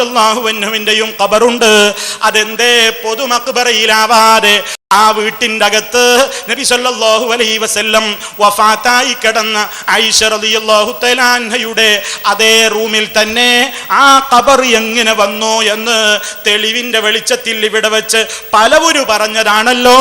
അള്ളാഹുവിന്റെയും കബറുണ്ട് അതെന്തേ പൊതുമക്ബറയിലാവാതെ ആ വീട്ടിന്റെ അകത്ത് നബി സല്ലല്ലാഹു അലൈഹി വസല്ലം വഫാത്തായി കിടന്ന ഐഷ റളിയല്ലാഹു അതേ റൂമിൽ തന്നെ ആ ഖബർ എങ്ങനെ വന്നു എന്ന് തെളിവിന്റെ വെളിച്ചത്തിൽ ഇവിടെ വെച്ച് പലവരും പറഞ്ഞതാണല്ലോ.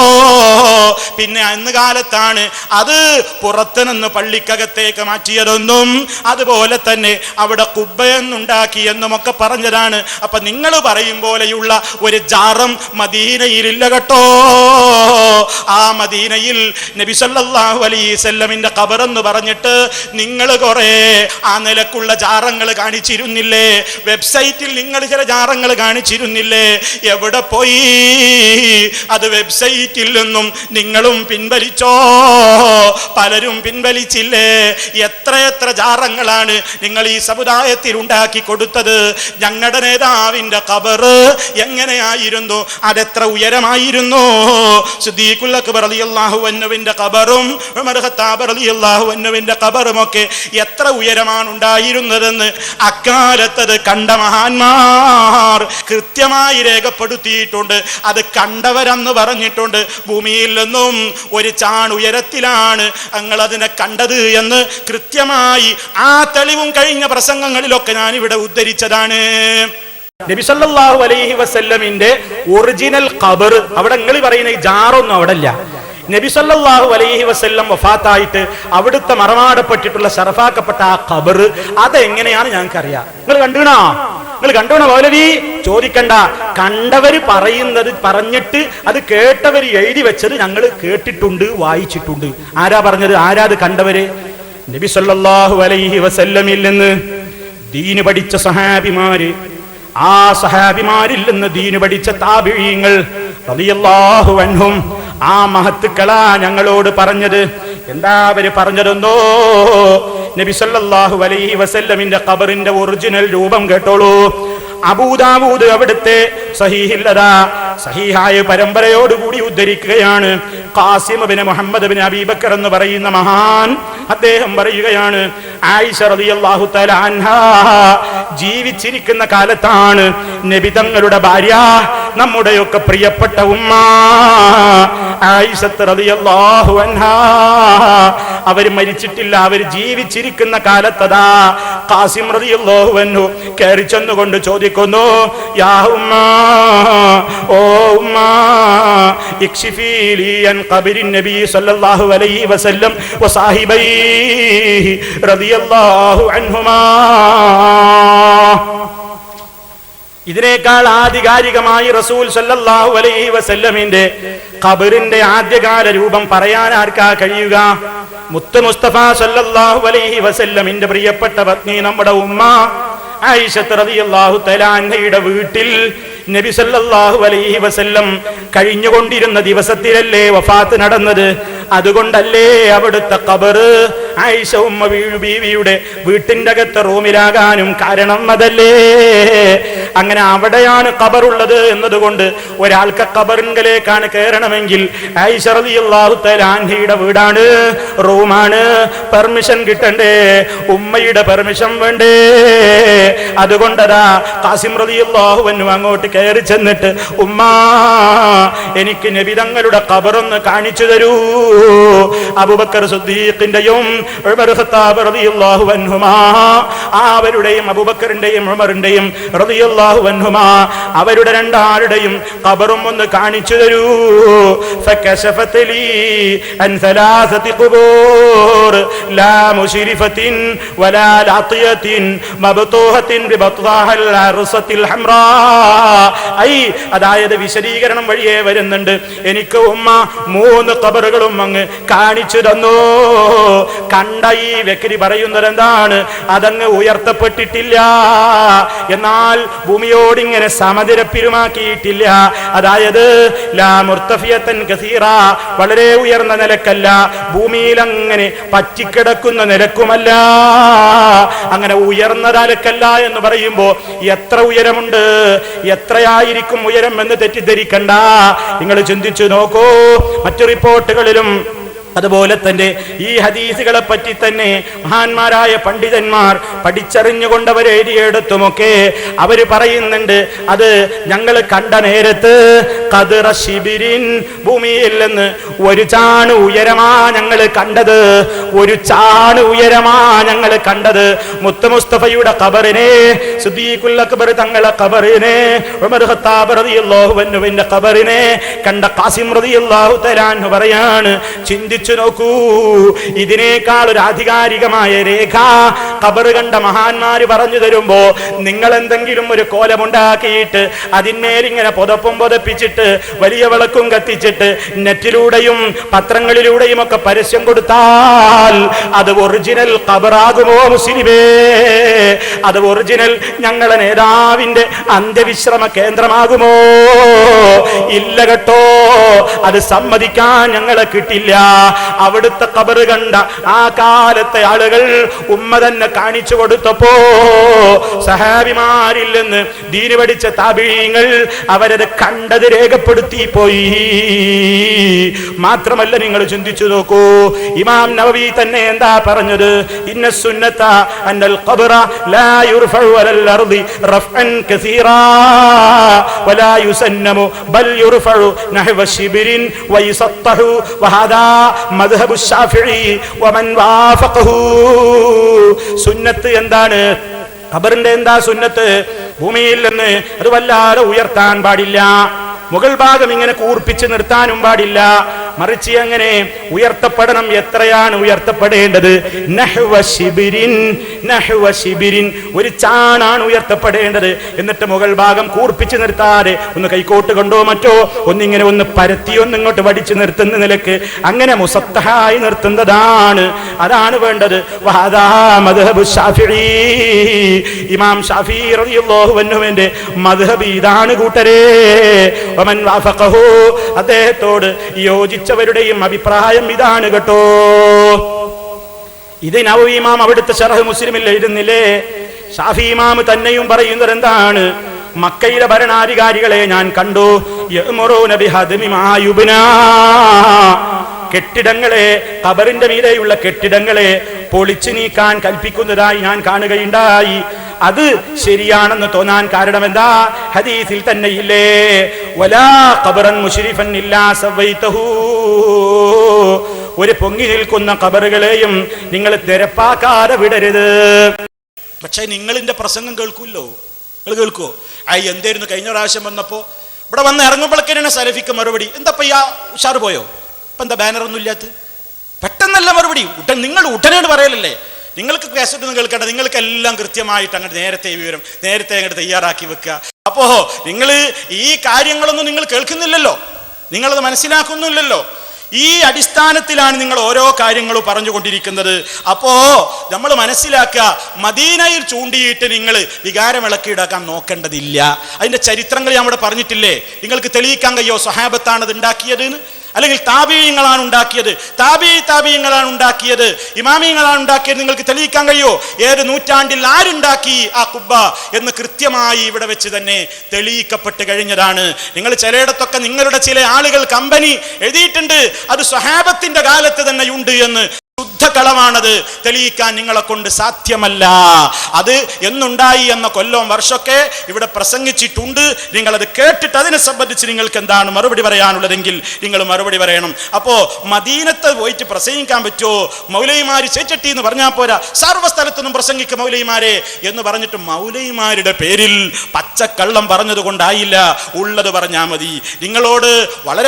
പിന്നെ അന്ന് കാലത്താണ് അത് പുറത്ത് നിന്ന് പള്ളിക്കകത്തേക്ക് മാറ്റിയതെന്നും അതുപോലെ തന്നെ അവിടെ കുബ്ബയെന്നുണ്ടാക്കി എന്നുമൊക്കെ പറഞ്ഞതാണ്. അപ്പം നിങ്ങൾ പറയും പോലെയുള്ള ഒരു ജാറം മദീനയിലില്ല കേട്ടോ. ആ മദീനയിൽ നബി സല്ലല്ലാഹു അലൈഹി കബറെന്ന് പറഞ്ഞിട്ട് നിങ്ങൾ കുറെ ആ നിലക്കുള്ള ജാറങ്ങൾ കാണിച്ചിരുന്നില്ലേ? വെബ്സൈറ്റിൽ നിങ്ങൾ ചില ജാറങ്ങൾ കാണിച്ചിരുന്നില്ലേ? എവിടെ പോയി? അത് വെബ്സൈറ്റിൽ നിന്നും നിങ്ങളും പിൻവലിച്ചോ? പലരും പിൻവലിച്ചില്ലേ? എത്ര ജാറങ്ങളാണ് നിങ്ങൾ ഈ സമുദായത്തിൽ ഉണ്ടാക്കി കൊടുത്തത്? ഞങ്ങളുടെ നേതാവിന്റെ കബറ് എങ്ങനെയായിരുന്നു? അതെത്ര ഉയരമായിരുന്നു? സിദ്ദീഖുൽ അക്ബർ റളിയല്ലാഹു അൻഹുവിന്റെ ഖബറും ഉമർ ഖത്താബ് റളിയല്ലാഹു അൻഹുവിന്റെ ഖബറും ഒക്കെ എത്ര ഉയരമാണ് ഉണ്ടായിരുന്നതെന്ന് അക്കാലത്തത് കണ്ട മഹാന്മാർ കൃത്യമായി രേഖപ്പെടുത്തിയിട്ടുണ്ട്. അത് കണ്ടവരെന്ന് പറഞ്ഞിട്ടുണ്ട്. ഭൂമിയിൽ നിന്നും ഒരു ചാൺ ഉയരത്തിലാണ് ഞങ്ങൾ അതിനെ കണ്ടത് എന്ന് കൃത്യമായി ആ തെളിവും കഴിഞ്ഞ പ്രസംഗങ്ങളിലൊക്കെ ഞാൻ ഇവിടെ ഉദ്ധരിച്ചതാണ്. നബി സല്ലല്ലാഹു അലൈഹി വസല്ലമിന്റെ ഒറിജിനൽ ഖബർ. അവിടെ നിങ്ങൾ പറയുന്ന ഈ ജാറൊന്നും അവിടെ ഇല്ല നബി സല്ലല്ലാഹു അലൈഹി വസല്ലം വഫാത്തായിട്ട് അവിടുത്തെ മറമാടപ്പെട്ടിട്ടുള്ള ഷറഫാക്കപ്പെട്ട ആ ഖബർ അതെങ്ങനെയാണ് ഞങ്ങൾക്ക് അറിയാം നിങ്ങൾ കണ്ടുണോ? നിങ്ങൾ കണ്ടുണോ മൗലവി? ചോദിക്കണ്ട. കണ്ടവര് പറയുന്നത് പറഞ്ഞിട്ട് അത് കേട്ടവര് എഴുതി വെച്ചത് ഞങ്ങൾ കേട്ടിട്ടുണ്ട് വായിച്ചിട്ടുണ്ട്. ആരാ പറഞ്ഞത്? ആരാത് കണ്ടവര്? നബി സല്ലല്ലാഹു അലൈഹി വസല്ലമിൽ നിന്ന് ദീന് പഠിച്ച സഹാബിമാര് ആ സഹാബിമാരിൽ നിന്ന് ദീന് പഠിച്ച താപിഴീങ്ങൾ റളിയല്ലാഹു ആ മഹത്തുക്കളാ ഞങ്ങളോട് പറഞ്ഞത്. എന്താ അവർ പറഞ്ഞതെന്നോ? നബി സല്ലല്ലാഹു അലൈഹി വസല്ലമിന്റെ ഖബറിന്റെ ഒറിജിനൽ രൂപം കേട്ടോളൂ. അബൂദാബൂദ് അവിടുത്തെ സഹീഹില്ലതാ സഹീഹായ പരമ്പരയോടുകൂടി ഉദ്ധരിക്കുകയാണ്. Qasim bin Muhammad bin Abi Bakr എന്ന് പറയുന്ന മഹാൻ അദ്ദേഹം പറയുകയാണ് ആയിഷ റളിയല്ലാഹു ജീവിച്ചിരിക്കുന്ന കാലത്താണ് നബി തങ്ങളുടെ ഭാര്യ നമ്മുടെയൊക്കെ പ്രിയപ്പെട്ട ഉമ്മ ആയിഷത്ത് റളിയല്ലാഹു അവർ മരിച്ചിട്ടില്ല അവർ ജീവിച്ചിരിക്കുന്ന കാലത്തതാ കാസിം റളിയല്ലാഹു അൻഹു കയറി ചെന്നുകൊണ്ട് ചോദിക്കുന്നു യാ ഉമ്മ ഓ നബി സല്ലല്ലാഹു അലൈഹി വസല്ലം വസാഹിബൈഹി റളിയല്ലാഹു അൻഹുമാ. ഇതിനേക്കാൾ ആധികാരികമായി റസൂൽ സല്ലല്ലാഹു അലൈഹി വസല്ലമിന്റെ ഖബറിന്റെ ആദ്യകാല രൂപം പറയാൻ ആർക്കാ കഴിയുക? മുത്ത മുസ്തഫ സല്ലല്ലാഹു അലൈഹി വസല്ലമിന്റെ പ്രിയപ്പെട്ട പത്നി നമ്മുടെ ഉമ്മ ആയിഷത്ത് റളിയല്ലാഹു തആല വീട്ടിൽ നബി സല്ലല്ലാഹു അലൈഹി വസല്ലം കഴിഞ്ഞുകൊണ്ടിരുന്ന ദിവസത്തിലല്ലേ വഫാത്ത് നടന്നത്? അതുകൊണ്ടല്ലേ അവിടുത്തെ ഖബറ്? ആയിഷ ഉമ്മ ബീവിയുടെ വീട്ടിന്റെ അകത്ത് റൂമിലാകാനും കാരണം അതല്ലേ? അങ്ങനെ അവിടെയാണ് ഖബറുള്ളത് എന്നതുകൊണ്ട് ഒരാൾക്ക് ഖബറിങ്കലേക്കാണ് കയറണമെങ്കിൽ വീടാണ് റൂമാണ്. പെർമിഷൻ കിട്ടണ്ടേ? ഉമ്മയുടെ പെർമിഷൻ വേണ്ടേ? അതുകൊണ്ടതാ കാസിം അൻഹു അങ്ങോട്ട് കയറി ചെന്നിട്ട് ഉമ്മ എനിക്ക് നബിതങ്ങളുടെ ഖബറൊന്ന് കാണിച്ചു തരൂ. അബുബക്കർ സുദ്ദീഖിന്റെയും അവരുടെയും അബൂബക്കറിന്റെയും ഉമറിന്റെയും റളിയല്ലാഹു അവരുടെ രണ്ടാരുടെയും ഖബറും ഒന്ന് കാണിച്ചു തരൂ. ഐ അതായത് വിശദീകരണം വഴിയേ വരുന്നുണ്ട്. എനിക്ക് ഉമ്മ മൂന്ന് ഖബറുകളും അങ്ങ് കാണിച്ചു തന്നു. കണ്ട ഈ വ്യക്തി പറയുന്നത് എന്താണ് അതങ്ങ് ഉയർത്തപ്പെട്ടിട്ടില്ല. എന്നാൽ ഭൂമിയോട് ഇങ്ങനെ സമതിരപ്പിരുമാക്കിയിട്ടില്ല അതായത് ലാ മുർത്തഫിയത്തൻ കസീറ വളരെ ഉയർന്ന നിലക്കല്ല. ഭൂമിയിൽ അങ്ങനെ പറ്റിക്കിടക്കുന്ന നിലക്കുമല്ല. അങ്ങനെ ഉയർന്ന നിലക്കല്ല എന്ന് പറയുമ്പോ എത്ര ഉയരമുണ്ട്? എത്രയായിരിക്കും ഉയരം എന്ന് തെറ്റിദ്ധരിക്കണ്ട. നിങ്ങൾ ചിന്തിച്ചു നോക്കൂ. മറ്റു റിപ്പോർട്ടുകളിലും അതുപോലെ തന്നെ ഈ ഹദീസുകളെ പറ്റി തന്നെ മഹാന്മാരായ പണ്ഡിതന്മാർ പഠിച്ചറിഞ്ഞുകൊണ്ട് അവർ എഴുതിയെടുത്തുമൊക്കെ അവർ പറയുന്നുണ്ട്. അത് ഞങ്ങൾ കണ്ട നേരത്ത് കതിറ ശിബിരിൻ ഭൂമിയിൽ നിന്ന് ഒരു ചാണ് ഉയരമാ ഞങ്ങൾ കണ്ടത്. ഒരു ചാണ് ഉയരമാ ഞങ്ങൾ കണ്ടത്. മുത്ത് മുസ്തഫയുടെ കബറിനെ സുദ്ദീഖുൽ അക്ബർ തങ്ങളെ ഖബറിനെ ഉമർ ഖത്താബ് ഖബറിനെ കണ്ട ഖാസിം റളിയല്ലാഹു പറയാണ് ചിന്തിച്ചു നോക്കൂ ഇതിനേക്കാൾ ഒരു ആധികാരികമായ രേഖ കബർ കണ്ട മഹാന്മാര് പറഞ്ഞു തരുമ്പോ നിങ്ങൾ എന്തെങ്കിലും ഒരു കോലമുണ്ടാക്കിയിട്ട് അതിന്മേലിങ്ങനെ പുതപ്പും പുതപ്പിച്ചിട്ട് വലിയ വിളക്കും കത്തിച്ചിട്ട് നെറ്റിലൂടെയും പത്രങ്ങളിലൂടെയും ഒക്കെ പരസ്യം കൊടുത്താൽ അത് ഒറിജിനൽ ഖബറാകുമോ മുസ്ലിമേ? അത് ഒറിജിനൽ ഞങ്ങളെ നേതാവിന്റെ അന്ത്യവിശ്രമ കേന്ദ്രമാകുമോ? ഇല്ല കേട്ടോ അത് സമ്മതിക്കാൻ ഞങ്ങളെ കിട്ടില്ല. അവിടുത്തെ കബറ് കണ്ട ആ കാലത്തെ ആളുകൾ ഉമ്മ തന്നെ കാണിച്ചു കൊടുത്തപ്പോ സഹാബിമാരിൽ നിന്ന് ദീന് പഠിച്ച താപീയങ്ങൾ അവരത് കണ്ടത് രേഖപ്പെടുത്തി പോയി. മാത്രമല്ല നിങ്ങൾ ചിന്തിച്ചു നോക്കൂ ഇമാം നവവി നബി തന്നെ എന്താ പറഞ്ഞത്? ഇന്ന ലാ അർദി റഫ്അൻ കസീറാ വലാ യുസന്നമു ബൽ ശിബിരിൻ മദ്ഹബു ശാഫിഈ വമൻ വാഫഖഹു. സുന്നത്ത് എന്താണ്? ഖബറിന്റെ എന്താ സുന്നത്ത്? ഭൂമിയിൽ നിന്ന് അത് വല്ലാതെ ഉയർത്താൻ പാടില്ല. മുകൾ ഭാഗം ഇങ്ങനെ കൂർപ്പിച്ച് നിർത്താനും പാടില്ല. മറിച്ച് അങ്ങനെ ഉയർത്തപ്പെടണം എത്രയാണ് ഉയർത്തപ്പെടേണ്ടത്? ഒരു ചാണാണ് ഉയർത്തപ്പെടേണ്ടത്. എന്നിട്ട് മുകൾ ഭാഗം കൂർപ്പിച്ച് നിർത്താതെ ഒന്ന് കൈക്കോട്ട് കൊണ്ടോ മറ്റോ? ഒന്നിങ്ങനെ ഒന്ന് പരത്തി ഒന്ന് ഇങ്ങോട്ട് വടിച്ചു നിർത്തുന്ന നിലയ്ക്ക് അങ്ങനെ മുസത്തഹായി നിർത്തുന്നതാണ്. അതാണ് വേണ്ടത്. ഇമാം ഷാഫി മദ്ഹബ് ഇതാണ് കൂട്ടരേ. വമൻ വാഫഖഹു. അദ്ദേഹത്തോട് അഭിപ്രായം ഇതാണ് കേട്ടോ. ഇത് നവീമാം അവിടുത്തെ ഷറഹ് മുസ്ലിമിൽ എഴുതുന്നില്ലേ? ഷാഫി ഇമാം തന്നെയും പറയുന്നത് എന്താണ്? മക്കയിലെ ഭരണാധികാരികളെ ഞാൻ കണ്ടു. കെട്ടിടങ്ങളെ കബറിന്റെ മീതെയുള്ള കെട്ടിടങ്ങളെ പൊളിച്ചു നീക്കാൻ കൽപ്പിക്കുന്നതായി ഞാൻ കാണുകയുണ്ടായി. അത് ശരിയാണെന്ന് തോന്നാൻ കാരണം എന്താ? ഹദീസിൽ തന്നെ ഇല്ലേ വലാ ഖബറൻ മുഷരിഫൻ ഇല്ലാ സവൈതഹു ഒരു പൊങ്ങി നിൽക്കുന്ന കബറുകളെയും നിങ്ങൾ തിരപ്പാക്കാതെ വിടരുത്. പക്ഷേ നിങ്ങളിന്റെ പ്രസംഗം കേൾക്കൂല്ലോ? നിങ്ങൾ കേൾക്കുവോ? ആ എന്തായിരുന്നു? കഴിഞ്ഞ പ്രാവശ്യം വന്നപ്പോ ഇവിടെ വന്ന് ഇറങ്ങുമ്പോഴേക്കാണ് സലഫിക്ക് മറുപടി. എന്താ ഈ ഉഷാറ് പോയോ? ഇപ്പൊ എന്താ ബാനറൊന്നും ഇല്ലാത്ത? പെട്ടെന്നല്ല മറുപടി. ഉടൻ നിങ്ങൾ ഉടനോട് പറയലല്ലേ? നിങ്ങൾക്ക് കേസറ്റ് കേൾക്കേണ്ട. നിങ്ങൾക്ക് എല്ലാം കൃത്യമായിട്ട് അങ്ങോട്ട് നേരത്തെ വിവരം നേരത്തെ അങ്ങോട്ട് തയ്യാറാക്കി വെക്കുക. അപ്പോ നിങ്ങൾ ഈ കാര്യങ്ങളൊന്നും നിങ്ങൾ കേൾക്കുന്നില്ലല്ലോ. നിങ്ങളത് മനസ്സിലാക്കുന്നില്ലല്ലോ. ഈ അടിസ്ഥാനത്തിലാണ് നിങ്ങൾ ഓരോ കാര്യങ്ങളും പറഞ്ഞുകൊണ്ടിരിക്കുന്നത്. അപ്പോ നമ്മൾ മനസ്സിലാക്കുക മദീനയിൽ ചൂണ്ടിയിട്ട് നിങ്ങൾ വികാരമിളക്കിയിടാക്കാൻ നോക്കേണ്ടതില്ല. അതിന്റെ ചരിത്രങ്ങൾ ഞാൻ ഇവിടെ പറഞ്ഞിട്ടില്ലേ? നിങ്ങൾക്ക് തെളിയിക്കാൻ കഴിയോ? സ്വഹാബത്താണ് അത് ഉണ്ടാക്കിയത് അല്ലെങ്കിൽ താപീയങ്ങളാണ് ഉണ്ടാക്കിയത്. താപീ താപീയങ്ങളാണ് ഉണ്ടാക്കിയത്. ഇമാമിയങ്ങളാണ് ഉണ്ടാക്കിയത്. നിങ്ങൾക്ക് തെളിയിക്കാൻ കഴിയോ? ഏത് നൂറ്റാണ്ടിൽ ആരുണ്ടാക്കി ആ കുബ്ബ എന്ന് കൃത്യമായി ഇവിടെ വെച്ച് തന്നെ തെളിയിക്കപ്പെട്ട് കഴിഞ്ഞതാണ്. നിങ്ങൾ ചിലയിടത്തൊക്കെ നിങ്ങളുടെ ചില ആളുകൾ കമ്പനി എഴുതിയിട്ടുണ്ട്. അത് സ്വഹാബത്തിന്റെ കാലത്ത് തന്നെ ഉണ്ട് എന്ന്. ശുദ്ധകളമാണത് തെളിയിക്കാൻ നിങ്ങളെ കൊണ്ട് സാധ്യമല്ല. അത് എന്നുണ്ടായി എന്ന കൊല്ലം വർഷമൊക്കെ ഇവിടെ പ്രസംഗിച്ചിട്ടുണ്ട്. നിങ്ങളത് കേട്ടിട്ട് അതിനെ സംബന്ധിച്ച് നിങ്ങൾക്ക് എന്താണ് മറുപടി പറയാനുള്ളതെങ്കിൽ നിങ്ങൾ മറുപടി പറയണം. അപ്പോ മദീനത്ത് പോയിട്ട് പ്രസംഗിക്കാൻ പറ്റുമോ? മൗലൈമാര് ചേച്ചട്ടി എന്ന് പറഞ്ഞാൽ പോരാ. സർവസ്ഥലത്തൊന്നും പ്രസംഗിക്കും മൗലൈമാരെ എന്ന് പറഞ്ഞിട്ട് മൗലൈമാരുടെ പേരിൽ പച്ചക്കള്ളം പറഞ്ഞത് കൊണ്ടായില്ല. ഉള്ളത് പറഞ്ഞാൽ മതി. നിങ്ങളോട് വളരെ